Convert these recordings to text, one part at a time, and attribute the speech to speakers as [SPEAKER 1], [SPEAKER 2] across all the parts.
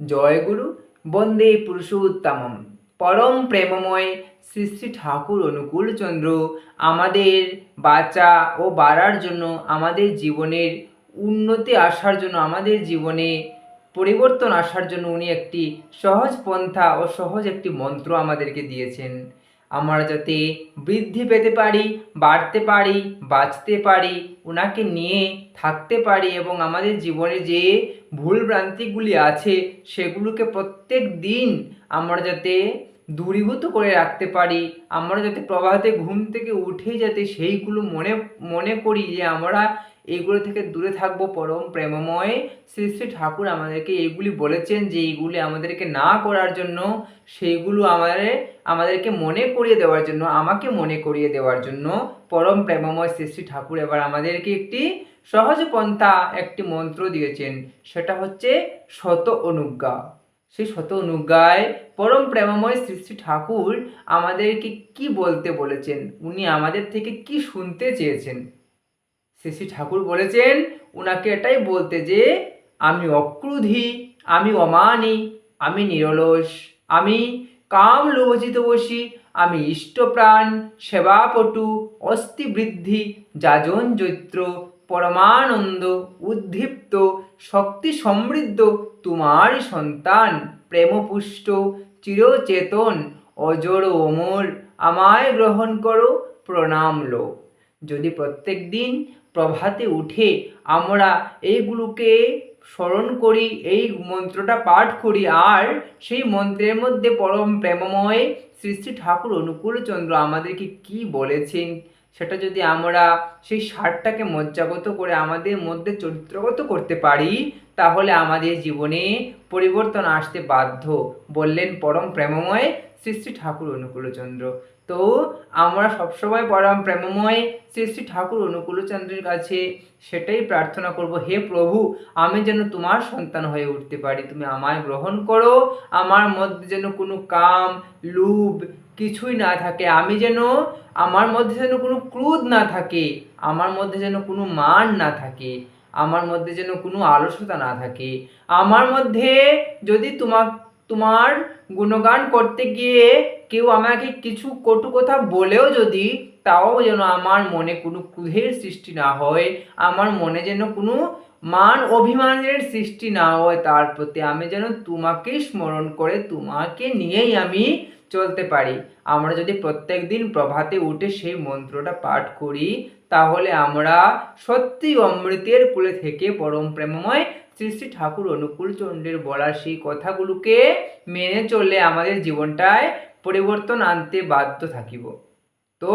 [SPEAKER 1] জয় গুরু, বন্দে পুরুষোত্তমম। পরম প্রেমময় শ্রী শ্রী ঠাকুর অনুকূল চন্দ্র, আমাদের বাঁচা ও বাড়ার জন্য, আমাদের জীবনের উন্নতি আসার জন্য, আমাদের জীবনে পরিবর্তন আসার জন্য উনি একটি সহজ পন্থা ও সহজ একটি মন্ত্র আমাদেরকে দিয়েছেন। আমরা যাতে বৃদ্ধি পেতে পারি, বাড়তে পারি, বাঁচতে পারি ওনাকে নিয়ে থাকতে পারি এবং আমাদের জীবনে যে ভুল ভ্রান্তিগুলি আছে, সেগুলোকে প্রত্যেক দিন আমরা যাতে দূরীভূত করে রাখতে পারি, আমরা যাতে প্রভাতে ঘুম থেকে উঠে যাতে সেইগুলো মনে মনে করি যে আমরা এইগুলো থেকে দূরে থাকব, পরম প্রেমময় শ্রী শ্রী ঠাকুর আমাদেরকে এইগুলি বলেছেন যে এইগুলি আমাদেরকে না করার জন্য, সেইগুলো আমাদের আমাদেরকে মনে করিয়ে দেওয়ার জন্য, আমাকে মনে করিয়ে দেওয়ার জন্য পরম প্রেমময় শ্রী শ্রী ঠাকুর এবার আমাদেরকে একটি সহজ পন্থা একটি মন্ত্র দিয়েছেন, সেটা হচ্ছে শত অনুজ্ঞা। সেই শত অনুজ্ঞায় পরম প্রেমময় শ্রী শ্রী ঠাকুর আমাদেরকে কি বলতে বলেছেন? উনি আমাদের থেকে কি শুনতে চেয়েছেন? শ্রী শ্রী ঠাকুর বলেছেন, উনাকে এটাই বলতে যে, আমি অক্রুধি, আমি অমানি, আমি নিরলস, আমি কাম লোভজিত বসি, আমি ইষ্টপ্রাণ, সেবাপটু, অস্থিবৃদ্ধি, যাজন জৈত্র পরমানন্দ, উদ্দীপ্ত, শক্তি সমৃদ্ধ, তোমারই সন্তান, প্রেমপুষ্ট, চিরচেতন, অজর অমর, আমায় গ্রহণ করো, প্রণাম লো। যদি প্রত্যেক দিন প্রভাতে উঠে আমরা এইগুলোকে স্মরণ করি, এই মন্ত্রটা পাঠ করি, আর সেই মন্ত্রের মধ্যে পরম প্রেমময় শ্রী শ্রী ঠাকুর অনুকূলচন্দ্র আমাদেরকে কি বলেছেন সেটা যদি আমরা সেই সারটাকে মজ্জাগত করে আমাদের মধ্যে চরিত্রগত করতে পারি, তাহলে আমাদের জীবনে পরিবর্তন আসতে বাধ্য, বললেন পরম প্রেমময় শ্রী শ্রী ঠাকুর অনুকূলচন্দ্র। তো আমরা সবসময় পরম প্রেমময় শ্রী শ্রী ঠাকুর অনুকূলচন্দ্রের কাছে সেটাই প্রার্থনা করব, হে প্রভু, আমি যেন তোমার সন্তান হয়ে উঠতে পারি। তুমি আমায় গ্রহণ করো, আমার মধ্যে যেন কোনো কাম, লুভ কিছুই না থাকে। আমি যেন আমার মধ্যে যেন কোনো ক্রোধ না থাকে, আমার মধ্যে যেন কোনো মান না থাকে, আমার মধ্যে যেন কোনো আলস্যতা না থাকে। আমার মধ্যে যদি তোমার তোমার গুণগান করতে গিয়ে কেউ আমাকে কিছু কটু কথা বলেও যদি তাও যেন আমার মনে কোনো কুহের সৃষ্টি না হয়, আমার মনে যেন কোনো মান অভিমানের সৃষ্টি না হয়, তার প্রতি আমি যেন তোমাকেই স্মরণ করে, তোমাকে নিয়েই আমি চলতে পারি। আমরা যদি প্রত্যেক দিন প্রভাতে উঠে সেই মন্ত্রটা পাঠ করি, তাহলে আমরা সত্যি অমৃতের কুলে থেকে পরম প্রেমময় শ্রী শ্রী ঠাকুর অনুকূল চণ্ডের বলা সেই কথাগুলোকে মেনে চলে আমাদের জীবনটায় পরিবর্তন আনতে বাধ্য থাকিব। তো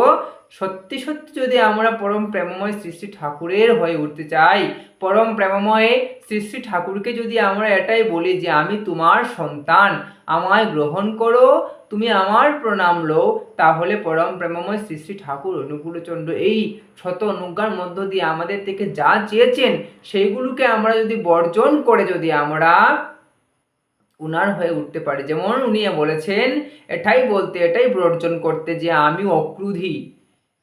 [SPEAKER 1] সত্যি সত্যি যদি আমরা পরম প্রেমময় শ্রী শ্রী ঠাকুরের হয়ে উঠতে চাই, পরম প্রেমময় শ্রী শ্রী ঠাকুরকে যদি আমরা এটাই বলি যে আমি তোমার সন্তান, আমায় গ্রহণ করো, তুমি আমার প্রণাম লো তাহলে পরম প্রেমময় শ্রী শ্রী ঠাকুর অনুকূলচন্দ্র এই শত অনুজ্ঞার মধ্য দিয়ে আমাদের থেকে যা চেয়েছেন, সেইগুলোকে আমরা যদি বর্জন করে যদি আমরা উনার হয়ে উঠতে পারে। যেমন উনি বলেছেন, এটাই বলতে, এটাই বর্জন করতে যে আমি অক্রুধি।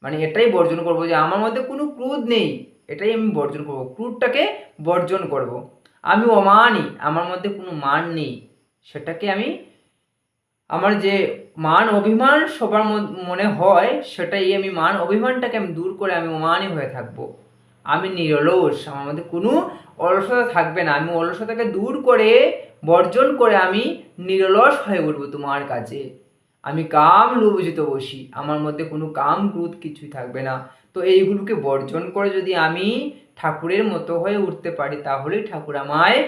[SPEAKER 1] মানে এটাই বর্জন করব যে আমার মধ্যে কোনো ক্রোধ নেই। এটাই আমি বর্জন করব। ক্রোধটাকে বর্জন করব। আমি অমানি, আমার মধ্যে কোনো মান নেই। সেটাকে আমি, আমার যে মান অভিমান সবার মনে হয়, সেটাই আমি মান অভিমানটাকে আমি দূর করে আমি অমানই হয়ে থাকব। আমি নিরলস, আমার মধ্যে কোনো অলসতা থাকবে না। আমি অলসতাকে দূর করে বর্জন করে আমি নিরলস হয়ে উঠবো তোমার কাছে। আমি কাম লোভজিত বসি, আমার মধ্যে কোনো কাম ক্রোধ কিছুই থাকবে না। তো এইগুলোকে বর্জন করে যদি আমি ঠাকুরের মতো হয়ে উঠতে পারি তাহলেই ঠাকুর আমায়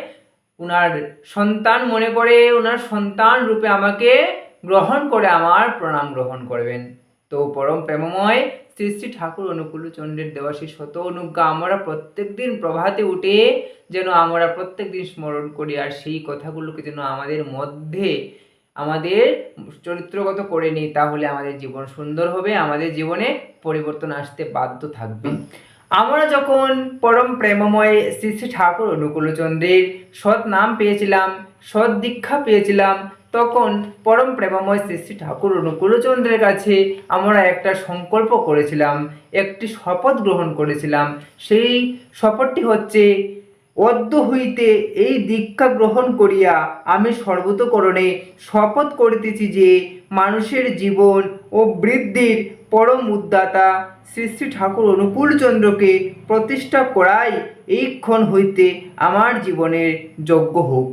[SPEAKER 1] ওনার সন্তান মনে করে ওনার সন্তান রূপে আমাকে গ্রহণ করে, আমার প্রণাম গ্রহণ করবেন। তো পরম প্রেমময় শ্রী শ্রী ঠাকুর অনুকূল চন্দ্রের দেওয়া সেই শত অনুজ্ঞা আমরা প্রত্যেক দিন প্রভাতে উঠে যেন আমরা প্রত্যেক দিন স্মরণ করি আর সেই কথাগুলোকে যেন আমাদের মধ্যে আমাদের চরিত্রগত করে নিই, তাহলে আমাদের জীবন সুন্দর হবে, আমাদের জীবনে পরিবর্তন আসতে বাধ্য থাকবে। আমরা যখন পরম প্রেমময় শ্রী শ্রী ঠাকুর অনুকূলচন্দ্রের সৎ নাম পেয়েছিলাম, সৎ দীক্ষা পেয়েছিলাম তখন পরম প্রেমময় শ্রী শ্রী ঠাকুর অনুকূলচন্দ্রের কাছে আমরা একটা সংকল্প করেছিলাম, একটি শপথ গ্রহণ করেছিলাম। সেই শপথটি হচ্ছে, অদ্য হইতে এই দীক্ষা গ্রহণ করিয়া আমি সর্বতকরণে শপথ করিতেছি যে মানুষের জীবন ও বৃদ্ধির পরম উদ্দাতা শ্রী শ্রী ঠাকুর অনুকূলচন্দ্রকে প্রতিষ্ঠা করাই এইক্ষণ হইতে আমার জীবনের যোগ্য হোক।